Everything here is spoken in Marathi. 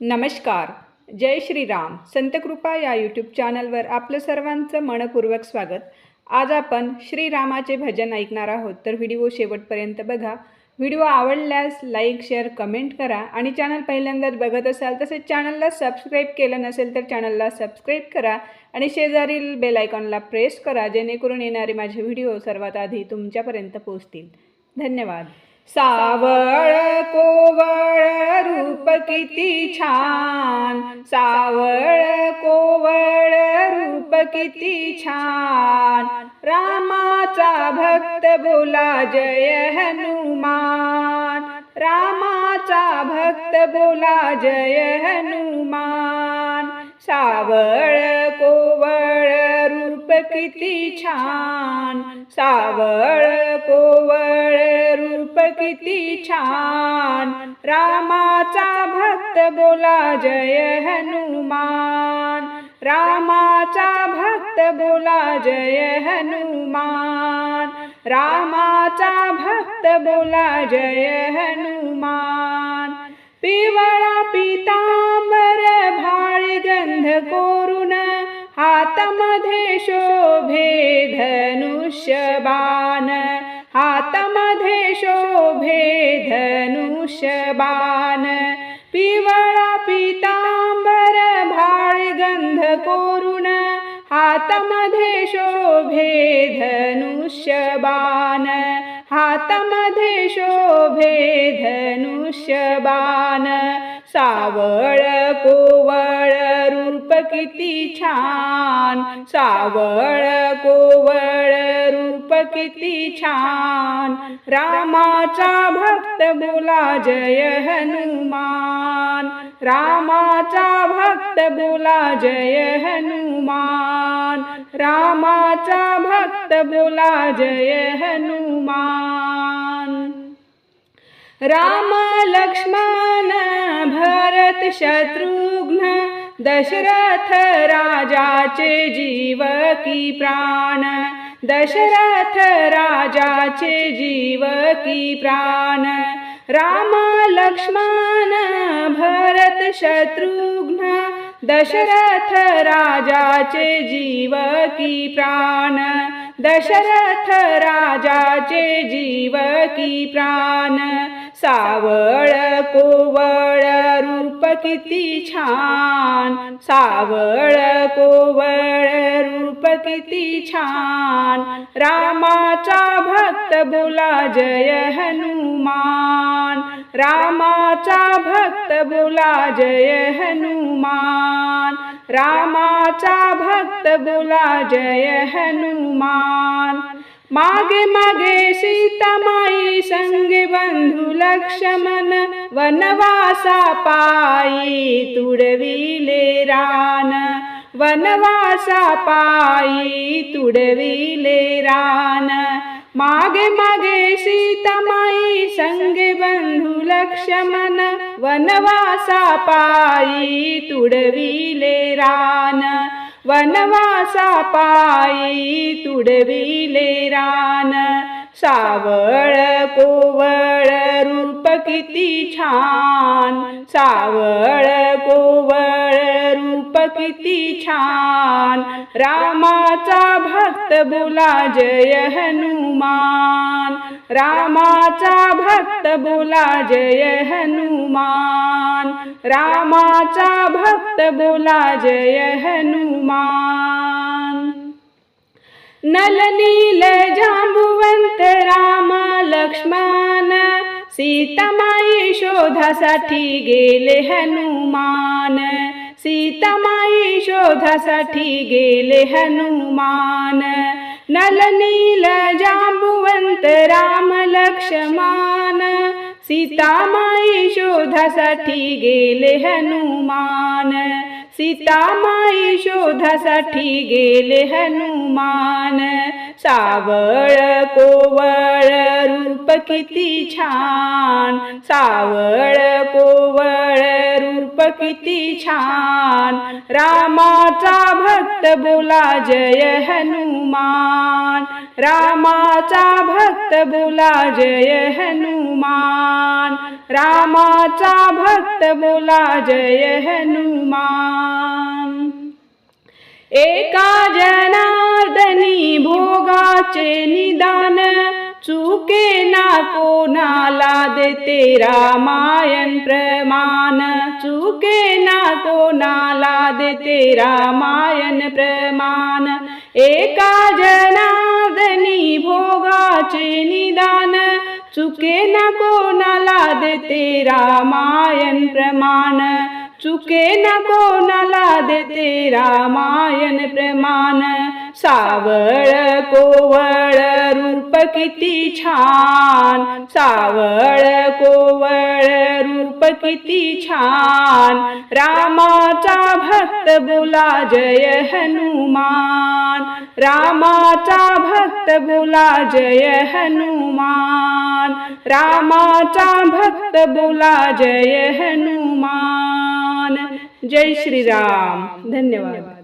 नमस्कार. जय श्रीराम. संतकृपा या यूट्यूब चॅनलवर आपलं सर्वांचं मनपूर्वक स्वागत. आज आपण श्रीरामाचे भजन ऐकणार आहोत. तर व्हिडिओ शेवटपर्यंत बघा. व्हिडिओ आवडल्यास लाईक शेअर कमेंट करा आणि चॅनल पहिल्यांदाच बघत असाल तसेच चॅनलला सबस्क्राईब केलं नसेल तर चॅनलला सबस्क्राईब करा आणि शेजारील बेलायकॉनला प्रेस करा जेणेकरून येणारे माझे व्हिडिओ सर्वात आधी तुमच्यापर्यंत पोहोचतील. धन्यवाद. सावळ कोवळ रूप किती छान. सावळ कोवळ रूप किती छान. रामाचा भक्त बोला जय हनुमान. रामाचा भक्त बोला जय हनुमान. सावळ कोवळ रूप किती छान. सावळ कोवळ रूप किती छान. रामाचा भक्त बोला जय हनुमान. रामाचा भक्त बोला जय हनुमान. रामाचा भक्त बोला जय हनुमान. पिवळा पितांबर भाळी गंध कोरून हातमध्ये शोभे धनुष्यबाण. शोभे धनुष्यबाण पिवळा पितांबर भाळ गंध कोरुण। हातामध्ये शोभे धनुष्यबाण हातामध्ये शोभे धनुष्यबाण सावळ कोवळ किती छान. सावळ कोवळ रूप किती छान. रामाचा भक्त बोला जय हनुमान. रामाचा भक्त बोला जय हनुमान. रामाचा भक्त बोला जय हनुमान. राम लक्ष्मण भरत शत्रुघ्न दशरथ राजाचे जीव की प्राण. दशरथ राजाचे जीव की प्राण. राम लक्ष्मण भरत शत्रुघ्न. दशरथ राजाचे जीव की प्राण. दशरथ राजाचे जीव की प्राण. सावळ कोवळ रूप किती छान. सावळ कोवळ रूप किती छान. रामाचा भक्त बोला जय हनुमान. रामाचा भक्त बोला जय हनुमान. रामाचा भक्त बोला जय हनुमान. मागे मागे सीतामाई संगे बंधु लक्ष्मण वनवासा पायी तुडविले रान वनवासा पायी तुडविले रान। मागे मागे सीतामाई संगे बंधु लक्ष्मण वनवासा पायी तुडविले रान वनवासा पायी उडविले रान. सावळ कोवळ रूप किती छान. सावळ कोवळ रूप किती छान. रामाचा भक्त बोला जय हनुमान. रामाचा भक्त बोला जय हनुमान. रामाचा भक्त बोला जय हनुमान. नलनील जांबुवंत राम लक्ष्मण सीतामाई शोधासाठी गेले हनुमान सीतामाई शोधासाठी गेले हनुमान. नलनील जांबुवंत राम लक्ष्मण सीतामाई शोधासाठी गेले हनुमान. सीतामाई शोधासाठी गेले हनुमान. सावळ कोवळ रूप किती छान. सावळ कोवळ रूप किती छान. रामाचा भक्त बोला जय हनुमान. रामाचा भक्त बोला जय हनुमान. रामाचा भक्त बोला जय हनुमान. एका जनार्दनी भोगाचे निदान चुके ना कोणाला देते रामायण प्रमाण. चुके ना कोणाला देते रामायण प्रमाण. एका जनार्दनी भोगाचे निदान चुके ना कोणाला देते रामायण प्रमाण. चुके न कोणाला देते रामायण प्रमाण. सावळ कोवळ रूप किती छान. सावळ कोवळ रूप किती छान. रामाचा भक्त बोला जय हनुमान. रामाचा भक्त बोला जय हनुमान. रामाचा भक्त बोला जय हनुमान. जय श्रीराम. धन्यवाद.